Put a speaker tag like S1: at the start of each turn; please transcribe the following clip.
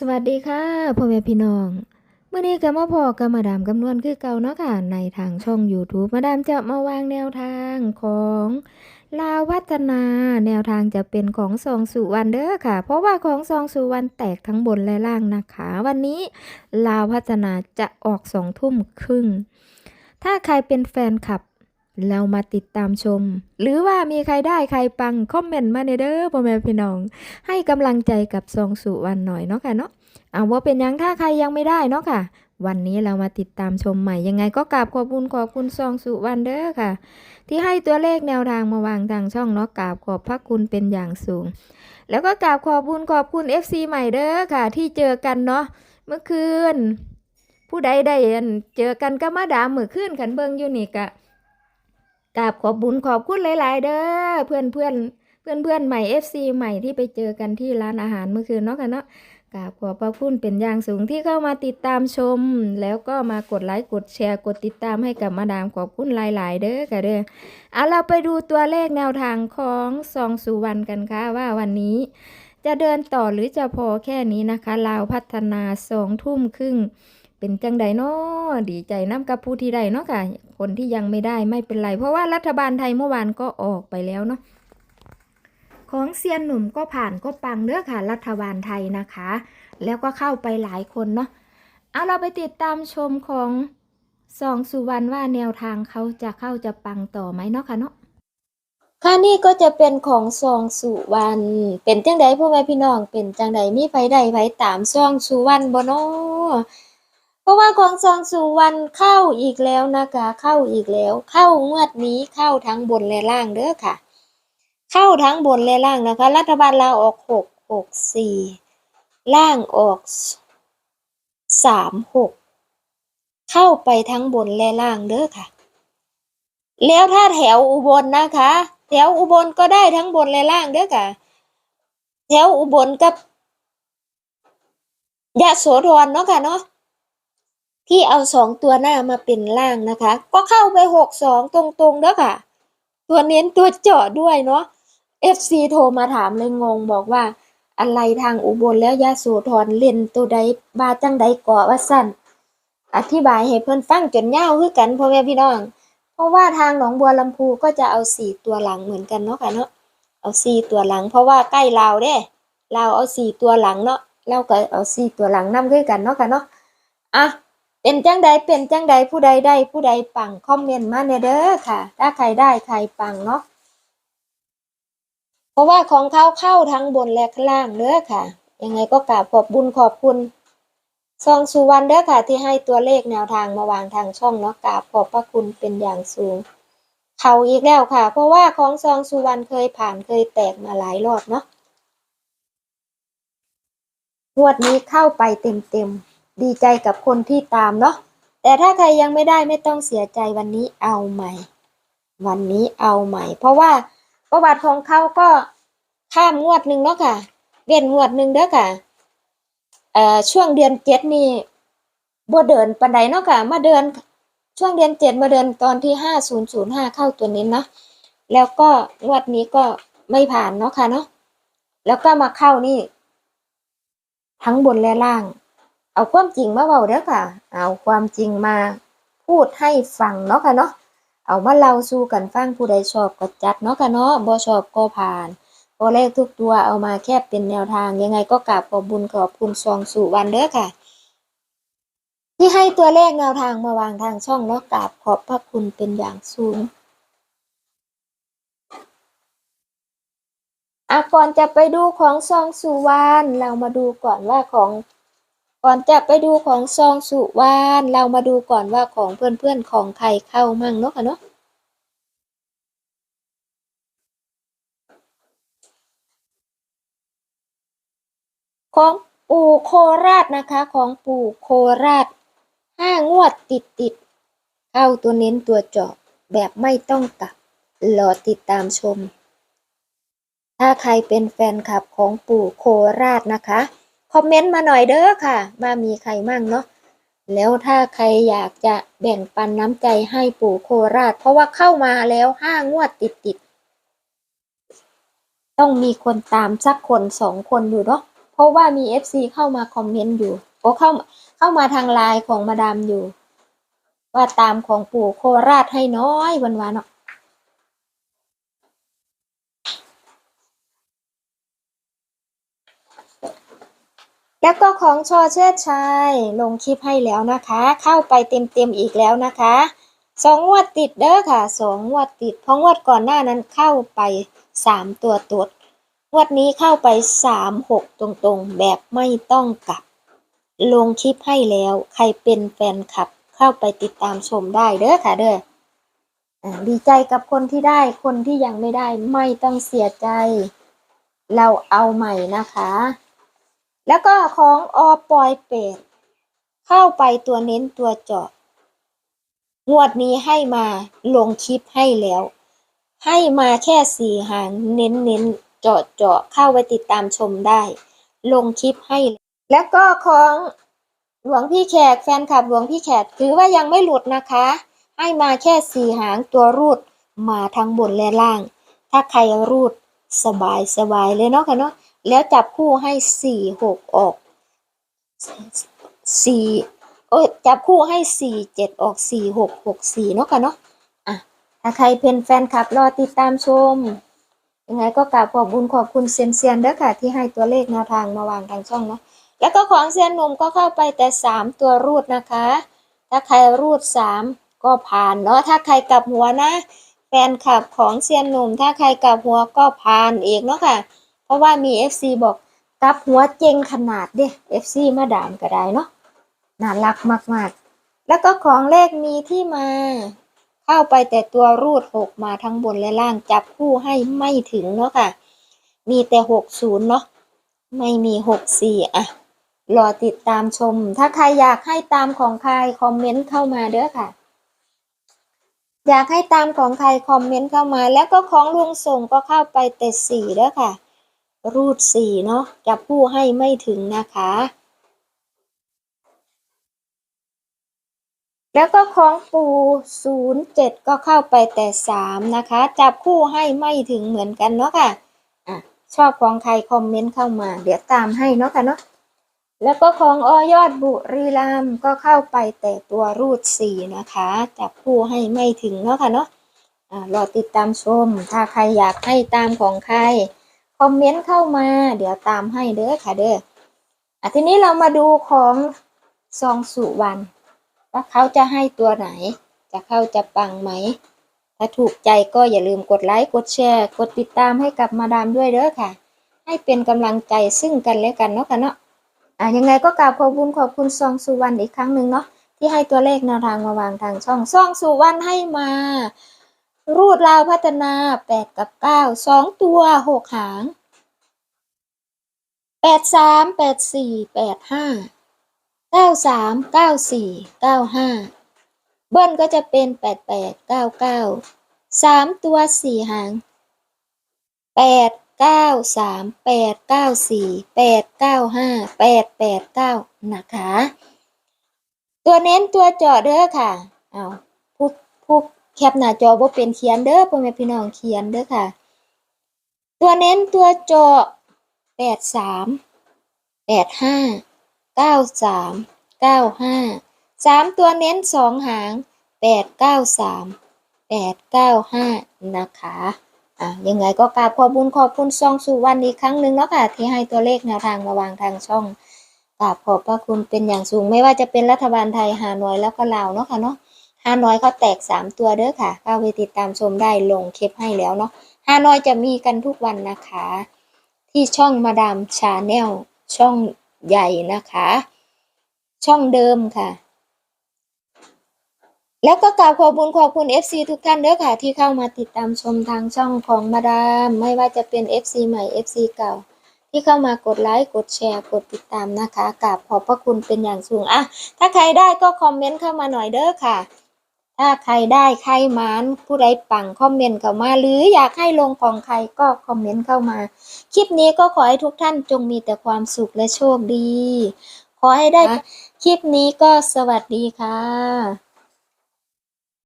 S1: สวัสดีค่ะพ่อแม่พี่น้องเมื่อนี้ก็มาพอกับมาดามคำนวณคือเก่าเนาะค่ะ ในทางช่อง YouTube มาดามจะมาวางแนวทางของลาวพัฒนา แนวทางจะเป็นของซองสุวรรณเด้อค่ะ เพราะว่าของซองสุวรรณแตกทั้งบนและล่างนะคะ วันนี้ลาวพัฒนาจะออกสองทุ่มครึ่ง ถ้าใครเป็นแฟนคลับ เรามาติดตามชม หรือว่ามีใครได้ใครปัง คอมเมนต์มาในเด้อพ่อแม่พี่น้อง ให้กำลังใจกับซองสุวรรณหน่อยเนาะค่ะเนาะเอาว่าเป็นยังถ้าใครยังไม่ได้เนาะค่ะ วันนี้เรามาติดตามชมใหม่ ยังไงก็กราบขอบคุณขอบคุณซองสุวรรณเด้อค่ะ ที่ให้ตัวเลขแนวทางมาวางทางช่องเนาะกราบขอบพระคุณเป็นอย่างสูง แล้วก็กราบขอบคุณขอบคุณ FC ใหม่เด้อค่ะ ที่เจอกันเนาะเมื่อคืน ผู้ใดได้เจอกันก็มาดามเมื่อคืนกันเบิงอยู่นี่กะ กราบขอบบุญขอบคุณหลาย ๆ เด้อเพื่อนเพื่อนเพื่อนเพื่อนใหม่ FC ใหม่ที่ไปเจอกันที่ร้านอาหารเมื่อคืนเนาะค่ะเนาะกราบขอบพระคุณเป็นอย่างสูงที่เข้ามาติดตามชม แล้วก็มากดไลค์กดแชร์กดติดตามให้กับมาดามขอบคุณหลาย ๆ เด้อค่ะเด้อเอาเราไปดูตัวเลขแนวทางของซองสุวรรณกันค่ะว่าวันนี้ จะเดินต่อหรือจะพอแค่นี้นะคะลาวพัฒนาสองทุ่มครึ่ง เป็นจังใดเนาะดีใจน้ำกับผู้ที่ได้เนาะค่ะ คนที่ยังไม่ได้ไม่เป็นไร เพราะว่ารัฐบาลไทยเมื่อวานก็ออกไปแล้วเนาะของเซียนหนุ่มก็ผ่านก็ปังเด้อค่ะ รัฐบาลไทยนะคะ แล้วก็เข้าไปหลายคนเนาะเอาเราไปติดตามชมของสองสุวรรณว่าแนวทางเขาจะเข้าจะปังต่อไหมเนาะค่ะเนาะ
S2: ค่ะนี่ก็จะเป็นของซองสุวรรณเป็นจังใดพ่อแม่พี่น้องเป็นจังใดมีไผใดไผตามซองสุวรรณบ่เนาะ เพราะว่าของซองสุวรรณเข้าอีกแล้วนะคะ เข้าอีกแล้ว เข้างวดนี้เข้าทั้งบนและล่างเด้อค่ะ เข้าทั้งบนและล่างนะคะ รัฐบาลลาวออกหกหกสี่ล่างออกสามหกเข้าไปทั้งบนและล่างเด้อค่ะ แล้วถ้าแถวอุบลนะคะ แถวอุบลก็ได้ทั้งบนและล่างเด้อค่ะ แถวอุบลกับยะโสธรเนาะค่ะเนาะ ที่เอาสองตัวหน้ามาเป็นล่างนะคะ ก็เข้าไปหกสองตรงๆเด้อค่ะ ตัวเน้นตัวเจาะด้วยเนาะ FC โทรมาถามเลยงงบอกว่า อะไรทางอุบลแล้วยะโสธรเล่นตัวใดบาจังใดกาะว่าสั้นอธิบายให้เพิ่อนฟังจนยาคือกันพ่อแม่พี่น้อง เพราะว่าทางหนองบัวลำพูก็จะเอาสี่ตัวหลังเหมือนกันเนาะค่ะเนาะเอาสี่ตัวหลัง เพราะว่าใกล้ลาวเด้ลาวเอาสี่ตัวหลังเนาะเราก็เอาสี่ตัวหลังนำคือกันเนาะค่ะเนาะอะ เป็นจังใดเป็นจังใดผู้ใดได้ผู้ใดปังคอมเมนต์มาเนเด้อค่ะ ถ้าใครได้ใครปังเนาะเพราะว่าของเขาเข้าทั้งบนและข้างล่างเด้อค่ะ ยังไงก็กราบขอบบุญขอบคุณซองสุวรรณเด้อค่ะ ที่ให้ตัวเลขแนวทางมาวางทางช่องเนาะกราบขอบพระคุณเป็นอย่างสูง เขาอีกแล้วค่ะ เพราะว่าของซองสุวรรณเคยผ่านเคยแตกมาหลายรอบเนาะงวดนี้เข้าไปเต็มๆ ดีใจกับคนที่ตามเนาะแต่ถ้าใครยังไม่ได้ไม่ต้องเสียใจวันนี้เอาใหม่ วันนี้เอาใหม่ เพราะว่าประวัติของเขาก็ข้ามงวดหนึ่งเนาะค่ะเว้นงวดหนึ่งเด้อค่ะเอ่อช่วงเดือนเจ็ดนี่บ่เดินปันใดเนาะค่ะมาเดินช่วงเดือนเจ็ดมาเดินตอนที่ห้าศูนย์ศูนย์ห้าเข้าตัวนี้เนาะแล้วก็งวดนี้ก็ไม่ผ่านเนาะค่ะเนาะแล้วก็มาเข้านี่ ทั้งบนและล่าง เอาความจริงมาเว้าเด้อค่ะ เอาความจริงมาพูดให้ฟังเนาะค่ะเนาะ เอามาเล่าสู่กันฟังผู้ใดชอบก็จัดเนาะค่ะเนาะบ่ชอบก็ผ่านตัวเลขทุกตัวเอามาแค่เป็นแนวทางยังไงก็กราบขอบบุญขอบคุณซองสู่วันเด้อค่ะ ที่ให้ตัวเลขแนวทางมาวางทางช่องเนาะกราบขอบพระคุณเป็นอย่างสูงอะก่อนจะไปดูของซองสุวรรณเรามาดูก่อนว่าของ ก่อนจะไปดูของซองสุวรรณเรามาดูก่อนว่าของเพื่อนๆของใครเข้ามั่งเนาะค่ะเนาะของปู่โคราชนะคะ ของปู่โคราชห้างวดติดติดเข้าตัวเน้นตัวเจาะแบบไม่ต้องกลับรอติดตามชม ถ้าใครเป็นแฟนคลับของปู่โคราชนะคะ คอมเมนต์มาหน่อยเด้อค่ะ ว่ามีใครมั่งเนาะแล้วถ้าใครอยากจะแบ่งปันน้ำใจให้ปู่โคราช เพราะว่าเข้ามาแล้วห้างวดติดติดต้องมีคนตามสักคนสองคนอยู่เนาะเพราะว่ามี FC เข้ามาคอมเมนต์อยู่โอ้เข้าเข้ามาทางไลน์ของมาดามอยู่ ว่าตามของปู่โคราชให้น้อยวันวานเนาะ แล้วก็ของชอเชิดชัยลงคลิปให้แล้วนะคะ เข้าไปเต็มๆอีกแล้วนะคะสองงวดติดเด้อค่ะสองงวดติดเพราะงวดก่อนหน้านั้นเข้าไปสามตัวตดงวดนี้เข้าไปสามหกตรงๆ แบบไม่ต้องกลับ ลงคลิปให้แล้ว ใครเป็นแฟนคลับ เข้าไปติดตามชมได้เด้อค่ะเด้อดีใจกับคนที่ได้คนที่ยังไม่ได้ไม่ต้องเสียใจ เราเอาใหม่นะคะ แล้วก็ของอปอยเป็ดเข้าไปตัวเน้นตัวเจาะงวดนี้ให้มาลงคลิปให้แล้ว ให้มาแค่สี่หางเน้นเน้นเจาะเจาะเข้าไปติดตามชมได้ ลงคลิปให้ แล้วก็ของหลวงพี่แขกแฟนคลับหลวงพี่แขกถือว่ายังไม่หลุดนะคะ ให้มาแค่สี่หางตัวรูดมาทั้งบนและล่าง ถ้าใครรูดสบายสบายเลยเนาะค่ะเนาะ แล้วจับคู่ให้สี่หกออกสี่โอ้ยจับคู่ให้สี่เจ็ดออกสี่หกหกสี่เนาะค่ะเนาะอะถ้าใครเป็นแฟนคลับรอติดตามชม ยังไงก็กราบขอบบุญขอบคุณเซียนเซียนๆเด้อค่ะ ที่ให้ตัวเลขแนวทางมาวางทางช่องเนาะแล้วก็ของเซียนหนุ่มก็เข้าไปแต่สามตัวรูดนะคะ ถ้าใครรูดสามก็ผ่านเนาะถ้าใครกลับหัวนะ แฟนคลับของเซียนหนุ่ม ถ้าใครกลับหัวก็ผ่านเองเนาะค่ะ เพราะว่ามี FC บอกกับหัวเจงขนาดเด้ FC มาดามก็ได้เนาะน่ารักมากๆ แล้วก็ของเลขมีที่มา เข้าไปแต่ตัวรูดหกมาทั้งบนและล่างจับคู่ให้ไม่ถึงเนาะค่ะ มีแต่หกศูนย์เนาะไม่มีหกสี่อะรอติดตามชม ถ้าใครอยากให้ตามของใครคอมเมนต์เข้ามาเด้อค่ะ อยากให้ตามของใครคอมเมนต์เข้ามา แล้วก็ของลุงส่งก็เข้าไปแต่สี่เด้อค่ะ รูดสี่เนาะจับผู้ให้ไม่ถึงนะคะ แล้วก็ของปูศูนย์เจ็ดก็เข้าไปแต่สามนะคะ จับคู่ให้ไม่ถึงเหมือนกันเนาะค่ะอะ ชอบของใครคอมเมนต์เข้ามา เดี๋ยวตามให้เนาะค่ะเนาะแล้วก็ของออยอดบุรีรัมก็เข้าไปแต่ตัวรูดสี่นะคะ จับคู่ให้ไม่ถึงเนาะค่ะเนาะอ่ารอติดตามชม ถ้าใครอยากให้ตามของใคร คอมเมนต์เข้ามา เดี๋ยวตามให้เด้อค่ะเด้ออะทีนี้เรามาดูของซองสุวรรณว่าเขาจะให้ตัวไหน จะเข้าจะปังไหม ถ้าถูกใจก็อย่าลืมกดไลค์กดแชร์ กดติดตามให้กับมาดามด้วยเด้อค่ะ ให้เป็นกำลังใจซึ่งกันและกันเนาะค่ะเนาะอะยังไงก็กราบขอบคุณขอบคุณซองสุวรรณอีกครั้งหนึ่งเนาะที่ให้ตัวเลขแนวทางมาวางทางช่องซองสุวรรณให้มา รูดราวพัฒนาแปดกับเก้าสองตัวหกหางแปดสามแปดสี่แปดห้าเก้าสามเก้าสี่เก้าห้าเบิ้ลก็จะเป็นแปดแปดเก้าเก้าสามตัวสี่หางแปดเก้าสามแปดเก้าสี่แปดเก้าห้าแปดแปดเก้านะคะ ตัวเน้นตัวเจาะเด้อค่ะ เอา แคปหน้าจอบ่เป็นเขียนเด้อพ่อแม่พี่น้องเขียนเด้อค่ะ ตัวเน้นตัวจาะแปดสามแปดห้าเก้าสามเก้าห้าสามตัวเน้นสองหางแปดเก้าสามแปดเก้าห้านะคะอะยังไงก็กราบขอบคุญขอบคุณซองสุวรรณอีกครั้งหนึ่งเนาะค่ะที่ให้ตัวเลขแนวทางมาวางทางช่องกราบขอบพระคุณเป็นอย่างสูงไม่ว่าจะเป็นรัฐบาลไทยฮานอยแล้วก็ลาวเนาะค่ะเนาะ ฮานอยเขาแตกสามตัวเด้อค่ะเข้าไปติดตามชมได้ลงคลิปให้แล้วเนาะฮานอยจะมีกันทุกวันนะคะ ที่ช่องมาดามชาแนลช่องใหญ่นะคะ ช่องเดิมค่ะ แล้วก็กราบขอบคุณขอบคุณ FC ทุกท่านเด้อค่ะ ที่เข้ามาติดตามชมทางช่องของมาดาม ไม่ว่าจะเป็น FC ใหม่ FC เก่าที่เข้ามากดไลค์กดแชร์กดติดตามนะคะกราบขอบพระคุณเป็นอย่างสูงอะถ้าใครได้ก็คอมเมนต์เข้ามาหน่อยเด้อค่ะ ถ้าใครได้ใครหมานผู้ใดปังคอมเมนต์เข้ามา หรืออยากให้ลงของใครก็คอมเมนต์เข้ามา คลิปนี้ก็ขอให้ทุกท่านจงมีแต่ความสุขและโชคดี ขอให้ได้คลิปนี้ก็สวัสดีค่ะ